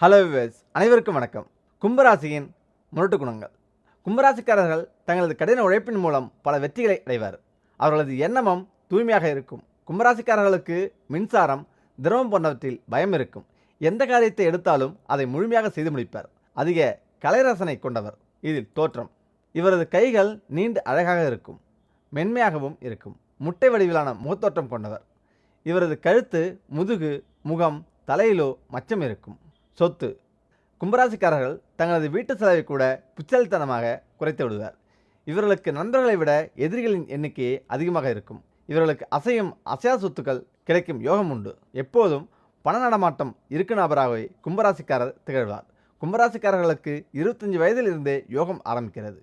Hello wives அனைவருக்கும் வணக்கம். கும்பராசியின் முரட்டு குணங்கள். கும்பராசிக்காரர்கள் தங்களது கடின உழைப்பின் மூலம் பல வெற்றிகளை அடைவர். அவர்களது எண்ணமும் தூய்மையாக இருக்கும். கும்பராசிக்காரர்களுக்கு மின்சாரம் திரவம் போன்றவற்றில் பயம் இருக்கும். எந்த காரியத்தை எடுத்தாலும் அதை முழுமையாக செய்து முடிப்பார். அதிக கலைரசனை கொண்டவர். இதில் தோற்றம். இவரது கைகள் நீண்டு அழகாக இருக்கும். மென்மையாகவும் இருக்கும். முட்டை வடிவிலான முகத்தோற்றம் கொண்டவர். இவரது கழுத்து முதுகு முகம் தலையிலோ மச்சம் இருக்கும். சொத்து. கும்பராசிக்காரர்கள் தங்களது வீட்டு செலவை கூட புச்சலித்தனமாக குறைத்து விடுவார். இவர்களுக்கு நண்பர்களை விட எதிரிகளின் எண்ணிக்கையே அதிகமாக இருக்கும். இவர்களுக்கு அசையும் அசையா சொத்துக்கள் கிடைக்கும் யோகம் உண்டு. எப்போதும் பண நடமாட்டம் இருக்கு நபராகவே கும்பராசிக்காரர் திகழ்வார். கும்பராசிக்காரர்களுக்கு இருபத்தஞ்சு வயதிலிருந்தே யோகம் ஆரம்பிக்கிறது.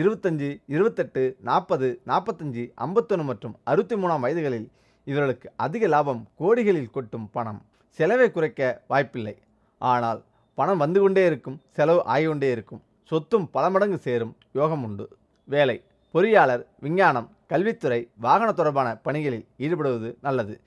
இருபத்தஞ்சு இருபத்தெட்டு நாற்பது நாற்பத்தஞ்சு ஐம்பத்தொன்று மற்றும் அறுபத்தி மூணாம் வயதுகளில் இவர்களுக்கு அதிக லாபம் கோடிகளில் கொட்டும் பணம். செலவை குறைக்க வாய்ப்பில்லை. ஆனால் பணம் வந்து கொண்டே இருக்கும் செலவு ஆகிக்கொண்டே இருக்கும். சொத்தும் பல மடங்கு சேரும். யோகம் உண்டு. வேலை. பொறியாளர் விஞ்ஞானம் கல்வித்துறை வாகன தொடர்பான பணிகளில் ஈடுபடுவது நல்லது.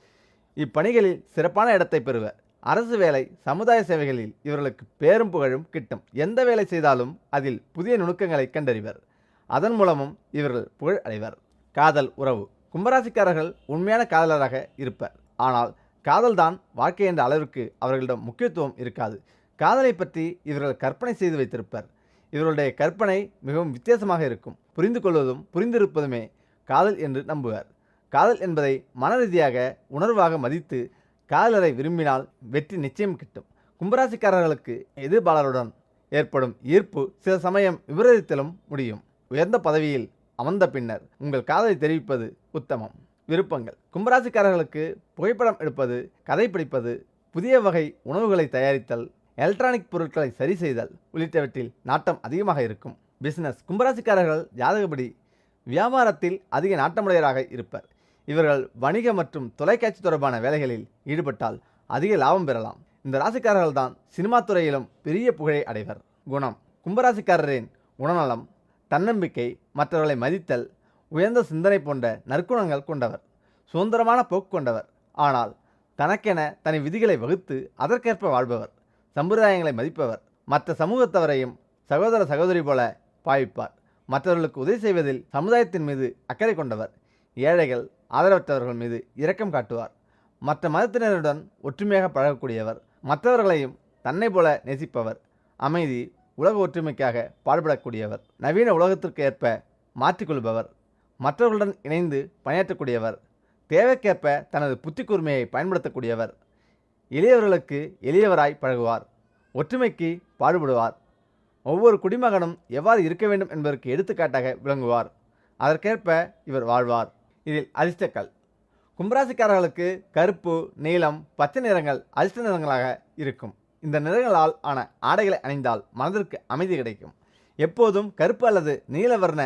இப்பணிகளில் சிறப்பான இடத்தை பெறுவர். அரசு வேலை சமுதாய சேவைகளில் இவர்களுக்கு பேரும் புகழும் கிட்டும். எந்த வேலை செய்தாலும் அதில் புதிய நுணுக்கங்களை கண்டறிவர். அதன் மூலமும் இவர்கள் புகழ் அடைவர். காதல் உறவு. கும்பராசிக்காரர்கள் உண்மையான காதலராக இருப்பர். ஆனால் காதல்தான் வாழ்க்கை என்ற அளவிற்கு அவர்களிடம் முக்கியத்துவம் இருக்காது. காதலை பற்றி இவர்கள் கற்பனை செய்து வைத்திருப்பர். இவர்களுடைய கற்பனை மிகவும் வித்தியாசமாக இருக்கும். புரிந்து கொள்வதும் புரிந்திருப்பதுமே காதல் என்று நம்புவர். காதல் என்பதை மனரீதியாக உணர்வாக மதித்து காதலரை விரும்பினால் வெற்றி நிச்சயம் கிட்டும். கும்பராசிக்காரர்களுக்கு எதிர்பாளருடன் ஏற்படும் ஈர்ப்பு சில சமயம் விபரீதத்திலும் முடியும். உயர்ந்த பதவியில் அமர்ந்த பின்னர் உங்கள் காதலை தெரிவிப்பது உத்தமம். விருப்பங்கள். கும்பராசிக்காரர்களுக்கு புகைப்படம் எடுப்பது கதை பிடிப்பது புதிய வகை உணவுகளை தயாரித்தல் எலக்ட்ரானிக் பொருட்களை சரி செய்தல் உள்ளிட்டவற்றில் நாட்டம் அதிகமாக இருக்கும். பிசினஸ் கும்பராசிக்காரர்கள் ஜாதகப்படி வியாபாரத்தில் அதிக நாட்டமுடையராக இருப்பர். இவர்கள் வணிக மற்றும் தொலைக்காட்சி தொடர்பான வேலைகளில் ஈடுபட்டால் அதிக லாபம் பெறலாம். இந்த ராசிக்காரர்கள் தான் சினிமா துறையிலும் பெரிய புகழை அடைவர். குணம். கும்பராசிக்காரரின் குணநலம் தன்னம்பிக்கை மற்றவர்களை மதித்தல் உயர்ந்த சிந்தனை போன்ற நற்குணங்கள் கொண்டவர் சுதந்திரமான போக்கு கொண்டவர். ஆனால் தனக்கென தனி விதிகளை வகுத்து அதற்கேற்ப வாழ்பவர் சம்பிரதாயங்களை மதிப்பவர். மற்ற சமூகத்தவரையும் சகோதர சகோதரி போல பாவிப்பார். மற்றவர்களுக்கு உதவி செய்வதில் சமுதாயத்தின் மீது அக்கறை கொண்டவர். ஏழைகள் ஆதரவற்றவர்கள் மீது இரக்கம் காட்டுவார். மற்ற மதத்தினருடன் ஒற்றுமையாக பழகக்கூடியவர். மற்றவர்களையும் தன்னை போல நேசிப்பவர். அமைதி உலக ஒற்றுமைக்காக பாடுபடக்கூடியவர். நவீன உலகத்திற்கு ஏற்ப மாற்றிக்கொள்பவர். மற்றவர்களுடன் இணைந்து பணியாற்றக்கூடியவர் தேவைக்கேற்ப தனது புத்தி கூர்மையை பயன்படுத்தக்கூடியவர் எளியவர்களுக்கு எளியவராய் பழகுவார் ஒற்றுமைக்கு பாடுபடுவார். ஒவ்வொரு குடிமகனும் எவ்வாறு இருக்க வேண்டும் என்பதற்கு எடுத்துக்காட்டாக விளங்குவார். அதற்கேற்ப இவர் வாழ்வார். இதில் அதிர்ஷ்டக்கல். கும்பராசிக்காரர்களுக்கு கருப்பு நீலம் பச்சை நிறங்கள் அதிர்ஷ்ட நிறங்களாக இருக்கும். இந்த நிறங்களால் ஆன ஆடைகளை அணிந்தால் மனதிற்கு அமைதி கிடைக்கும். எப்போதும் கருப்பு அல்லது நீலவர்ண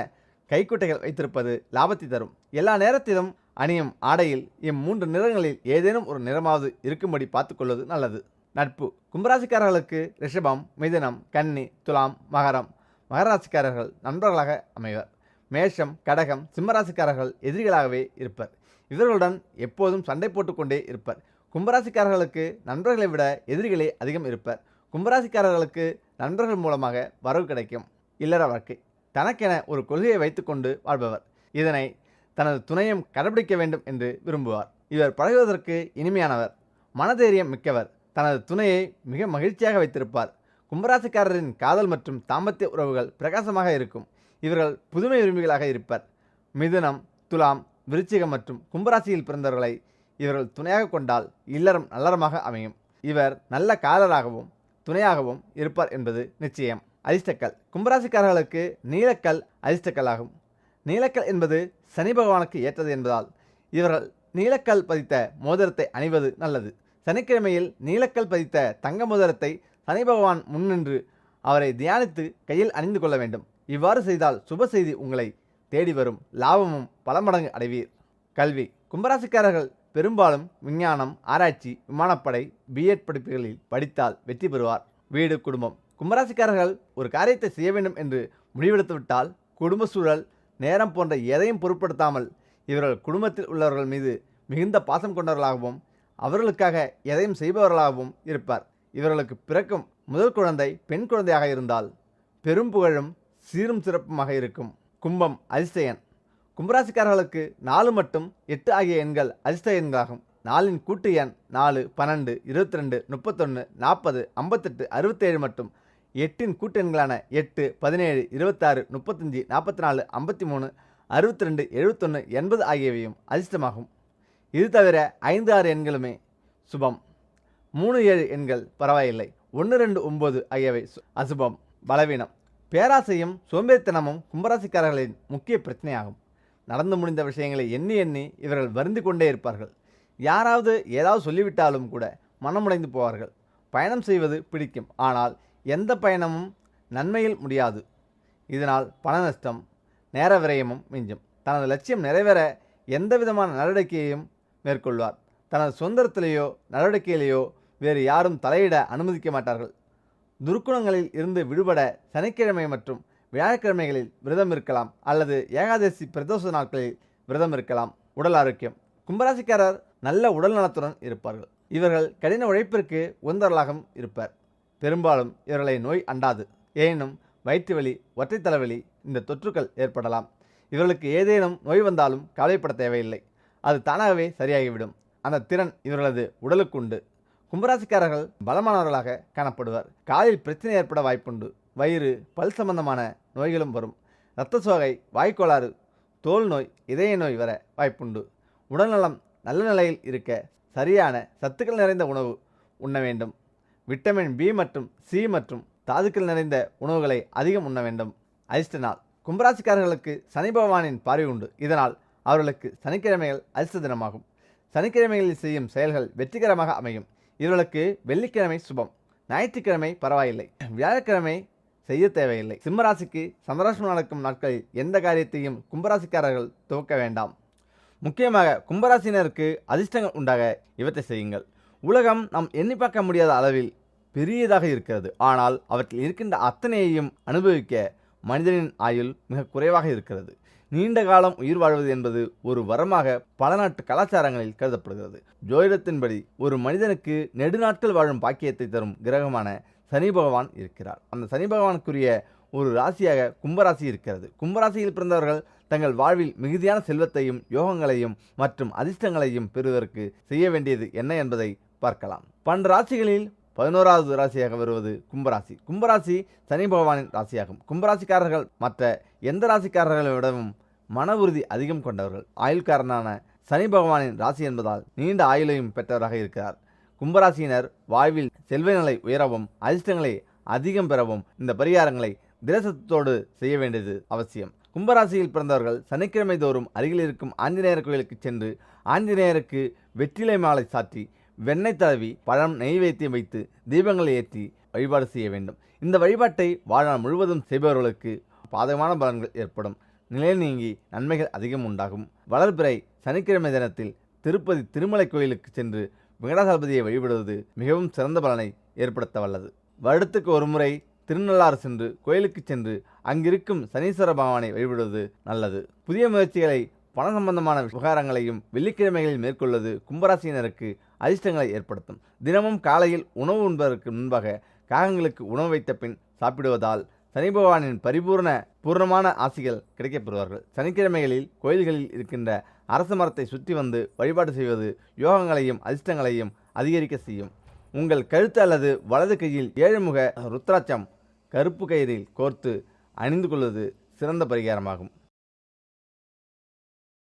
கைக்குட்டைகள் வைத்திருப்பது லாபத்தை தரும். எல்லா நேரத்திலும் அணியும் ஆடையில் இம்மூன்று நிறங்களில் ஏதேனும் ஒரு நிறமாவது இருக்கும்படி பார்த்துக்கொள்வது நல்லது. நட்பு. கும்பராசிக்காரர்களுக்கு ரிஷபம் மிதுனம் கன்னி துலாம் மகரம். மகராசிக்காரர்கள் நண்பர்களாக அமைவர். மேஷம் கடகம் சிம்மராசிக்காரர்கள் எதிரிகளாகவே இருப்பர். இவர்களுடன் எப்போதும் சண்டை போட்டுக்கொண்டே இருப்பர். கும்பராசிக்காரர்களுக்கு நண்பர்களை விட எதிரிகளே அதிகம் இருப்பர். கும்பராசிக்காரர்களுக்கு நண்பர்கள் மூலமாக வரவு கிடைக்கும். இல்லற வாழ்க்கை. தனக்கென ஒரு கொள்கையை வைத்துக்கொண்டு வாழ்பவர். இதனை தனது துணையும் கடைபிடிக்க வேண்டும் என்று விரும்புவார். இவர் பழகுவதற்கு இனிமையானவர். மனதைரியம் மிக்கவர். தனது துணையை மிக மகிழ்ச்சியாக வைத்திருப்பார். கும்பராசிக்காரரின் காதல் மற்றும் தாம்பத்திய உறவுகள் பிரகாசமாக இருக்கும். இவர்கள் புதுமை விரும்பிகளாக இருப்பர். மிதுனம் துலாம் விருச்சிகம் மற்றும் கும்பராசியில் பிறந்தவர்களை இவர்கள் துணையாக கொண்டால் இல்லறம் நல்லறமாக அமையும். இவர் நல்ல காதலாகவும் துணையாகவும் இருப்பார் என்பது நிச்சயம். அதிர்ஷ்டக்கல். கும்பராசிக்காரர்களுக்கு நீலக்கல் அதிர்ஷ்டக்கல்லாகும். நீலக்கல் என்பது சனி பகவானுக்கு ஏற்றது என்பதால் இவர்கள் நீலக்கல் பதித்த மோதிரத்தை அணிவது நல்லது. சனிக்கிழமையில் நீலக்கல் பதித்த தங்க மோதிரத்தை சனி பகவான் முன்னின்று அவரை தியானித்து கையில் அணிந்து கொள்ள வேண்டும். இவ்வாறு செய்தால் சுப செய்தி உங்களை தேடி வரும். லாபமும் பல மடங்கு அடைவீர். கல்வி. கும்பராசிக்காரர்கள் பெரும்பாலும் விஞ்ஞானம் ஆராய்ச்சி விமானப்படை பிஎட் படிப்புகளில் படித்தால் வெற்றி பெறுவார். வீடு குடும்பம். கும்பராசிக்காரர்கள் ஒரு காரியத்தை செய்ய வேண்டும் என்று முடிவெடுத்துவிட்டால் குடும்ப சூழல் நேரம் போன்ற எதையும் பொருட்படுத்தாமல் இவர்கள் குடும்பத்தில் உள்ளவர்கள் மீது மிகுந்த பாசம் கொண்டவர்களாகவும் அவர்களுக்காக எதையும் செய்பவர்களாகவும் இருப்பார். இவர்களுக்கு பிறக்கும் முதல் குழந்தை பெண் குழந்தையாக இருந்தால் பெரும் புகழும் சீரும் சிறப்புமாக இருக்கும். கும்பம் அதிசயன். கும்பராசிக்காரர்களுக்கு நாலு மட்டும் எட்டு ஆகிய எண்கள் அதிர்ஷ்ட எண்களாகும். நாலின் கூட்டு எண் நாலு பன்னெண்டு இருபத்தி ரெண்டு முப்பத்தொன்று நாற்பது ஐம்பத்தெட்டு அறுபத்தேழு மற்றும் எட்டின் கூட்டெண்களான எட்டு பதினேழு இருபத்தாறு முப்பத்தஞ்சு நாற்பத்தி நாலு ஐம்பத்தி மூணு அறுபத்தி ரெண்டு எழுபத்தொன்று எண்பது ஆகியவையும் அதிர்ஷ்டமாகும். இது தவிர ஐந்து ஆறு எண்களுமே சுபம். மூணு ஏழு எண்கள் பரவாயில்லை. ஒன்று ரெண்டு ஒம்பது ஆகியவை சு- அசுபம் பலவீனம். பேராசையும் சோம்பேறித்தனமும் கும்பராசிக்காரர்களின் முக்கிய பிரச்சனையாகும். நடந்து முடிந்த விஷயங்களை எண்ணி எண்ணி இவர்கள் வருந்து கொண்டே இருப்பார்கள். யாராவது ஏதாவது சொல்லிவிட்டாலும் கூட மனமுடைந்து போவார்கள். பயணம் செய்வது பிடிக்கும். ஆனால் எந்த பயணமும் நன்மையில் முடியாது. இதனால் பண நஷ்டம் நேர விரயமும் மிஞ்சும். தனது லட்சியம் நிறைவேற எந்த விதமான நடவடிக்கையையும் மேற்கொள்வார். தனது சுதந்திரத்திலேயோ நடவடிக்கையிலேயோ வேறு யாரும் தலையிட அனுமதிக்க மாட்டார்கள். துர்க்குணங்களில் இருந்து விடுபட சனிக்கிழமை மற்றும் வியாழக்கிழமைகளில் விரதம் இருக்கலாம் அல்லது ஏகாதசி பிரதோஷ நாட்களில் விரதம் இருக்கலாம். உடல் ஆரோக்கியம். கும்பராசிக்காரர் நல்ல உடல் நலத்துடன் இருப்பார்கள். இவர்கள் கடின உழைப்பிற்கு உந்தரலாகவும் இருப்பர். பெரும்பாலும் இவர்களை நோய் அண்டாது. எனினும் வயிற்று வலி ஒற்றை தலைவலி இந்த தொற்றுக்கள் ஏற்படலாம். இவர்களுக்கு ஏதேனும் நோய் வந்தாலும் கவலைப்பட தேவையில்லை. அது தானாகவே சரியாகிவிடும். அந்த திறன் இவர்களது உடலுக்கு உண்டு கும்பராசிக்காரர்கள் பலமானவர்களாக காணப்படுவர். காலில் பிரச்சனை ஏற்பட வாய்ப்புண்டு. வயிறு பல் சம்பந்தமான நோய்களும் வரும். இரத்த சோகை வாய்க்கோளாறு தோல் நோய் இதய நோய் வர வாய்ப்புண்டு. உடல்நலம் நல்ல நிலையில் இருக்க சரியான சத்துக்கள் நிறைந்த உணவு உண்ண வேண்டும். விட்டமின் பி மற்றும் சி மற்றும் தாதுக்கள் நிறைந்த உணவுகளை அதிகம் உண்ண வேண்டும். அதிர்ஷ்ட நாள் கும்பராசிக்காரர்களுக்கு சனி பகவானின் பார்வை உண்டு. இதனால் அவர்களுக்கு சனிக்கிழமைகள் அதிர்ஷ்ட தினமாகும். சனிக்கிழமைகளில் செய்யும் செயல்கள் வெற்றிகரமாக அமையும். இவர்களுக்கு வெள்ளிக்கிழமை சுபம். ஞாயிற்றுக்கிழமை பரவாயில்லை. வியாழக்கிழமை செய்ய தேவையில்லை. சிம்மராசிக்கு சந்தராசம் நடக்கும் நாட்களில் எந்த காரியத்தையும் கும்பராசிக்காரர்கள் துவக்க வேண்டாம். முக்கியமாக கும்பராசினருக்கு அதிர்ஷ்டங்கள் உண்டாக இவற்றை செய்யுங்கள். உலகம் நாம் எண்ணி பார்க்க முடியாத அளவில் பெரியதாக இருக்கிறது. ஆனால் அவற்றில் இருக்கின்ற அத்தனையையும் அனுபவிக்க மனிதனின் ஆயுள் மிக குறைவாக இருக்கிறது. நீண்ட காலம் உயிர் வாழ்வது என்பது ஒரு வரமாக பல நாட்டு கலாச்சாரங்களில் கருதப்படுகிறது. ஜோதிடத்தின்படி ஒரு மனிதனுக்கு நெடுநாட்கள் வாழும் பாக்கியத்தை தரும் கிரகமான சனி பகவான் இருக்கிறார். அந்த சனி பகவானுக்குரிய ஒரு ராசியாக கும்பராசி இருக்கிறது. கும்பராசியில் பிறந்தவர்கள் தங்கள் வாழ்வில் மிகுதியான செல்வத்தையும் யோகங்களையும் மற்றும் அதிர்ஷ்டங்களையும் பெறுவதற்கு செய்ய வேண்டியது என்ன என்பதை பார்க்கலாம். பன் ராசிகளில் பதினோராவது ராசியாக வருவது கும்பராசி. கும்பராசி சனி பகவானின் ராசியாகும். கும்பராசிக்காரர்கள் மற்ற எந்த ராசிக்காரர்களை விடவும் மன உறுதி அதிகம் கொண்டவர்கள். ஆயுள்காரனான சனி பகவானின் ராசி என்பதால் நீண்ட ஆயுளையும் பெற்றவராக இருக்கிறார். கும்பராசியினர் வாழ்வில் செல்வ நிலை உயரவும் அதிர்ஷ்டங்களை அதிகம் பெறவும் இந்த பரிகாரங்களை திரசத்தோடு செய்ய வேண்டியது அவசியம். கும்பராசியில் பிறந்தவர்கள் சனிக்கிழமை தோறும் அருகில் இருக்கும் ஆஞ்சநேயர் கோயிலுக்கு சென்று ஆஞ்சநேயருக்கு வெற்றிலை மாலை சாற்றி வெண்ணெய் தடவி பழம் நெய்வேத்தியம் வைத்து தீபங்களை ஏற்றி வழிபாடு செய்ய வேண்டும். இந்த வழிபாட்டை வாழ்நாள் முழுவதும் செய்பவர்களுக்கு பாதகமான பலன்கள் ஏற்படும். நிலை நீங்கி நன்மைகள் அதிகம் உண்டாகும். வளர்பிறை சனிக்கிழமை தினத்தில் திருப்பதி திருமலை கோயிலுக்கு சென்று வெங்கடாசலபதியை வழிபடுவது மிகவும் சிறந்த பலனை ஏற்படுத்த வல்லது. வருடத்துக்கு ஒரு முறை திருநள்ளாறு சென்று கோயிலுக்கு சென்று அங்கிருக்கும் சனீஸ்வர பகவானை வழிபடுவது நல்லது. புதிய முயற்சிகளை பண சம்பந்தமான விவகாரங்களையும் வெள்ளிக்கிழமைகளில் மேற்கொள்வது கும்பராசியினருக்கு அதிர்ஷ்டங்களை ஏற்படுத்தும். தினமும் காலையில் உணவு உண்பதற்கு முன்பாக காகங்களுக்கு உணவு வைத்த பின் சாப்பிடுவதால் சனி பகவானின் பரிபூர்ண பூர்ணமான ஆசிகள் கிடைக்கப்பெறுவார்கள். சனிக்கிழமைகளில் கோயில்களில் இருக்கின்ற அரச மரத்தை சுற்றி வந்து வழிபாடு செய்வது யோகங்களையும் அதிர்ஷ்டங்களையும் அதிகரிக்க செய்யும். உங்கள் கழுத்து அல்லது வலது கையில் ஏழுமுக ருத்ராட்சம் கருப்பு கயிறில் கோர்த்து அணிந்து கொள்வது சிறந்த பரிகாரமாகும்.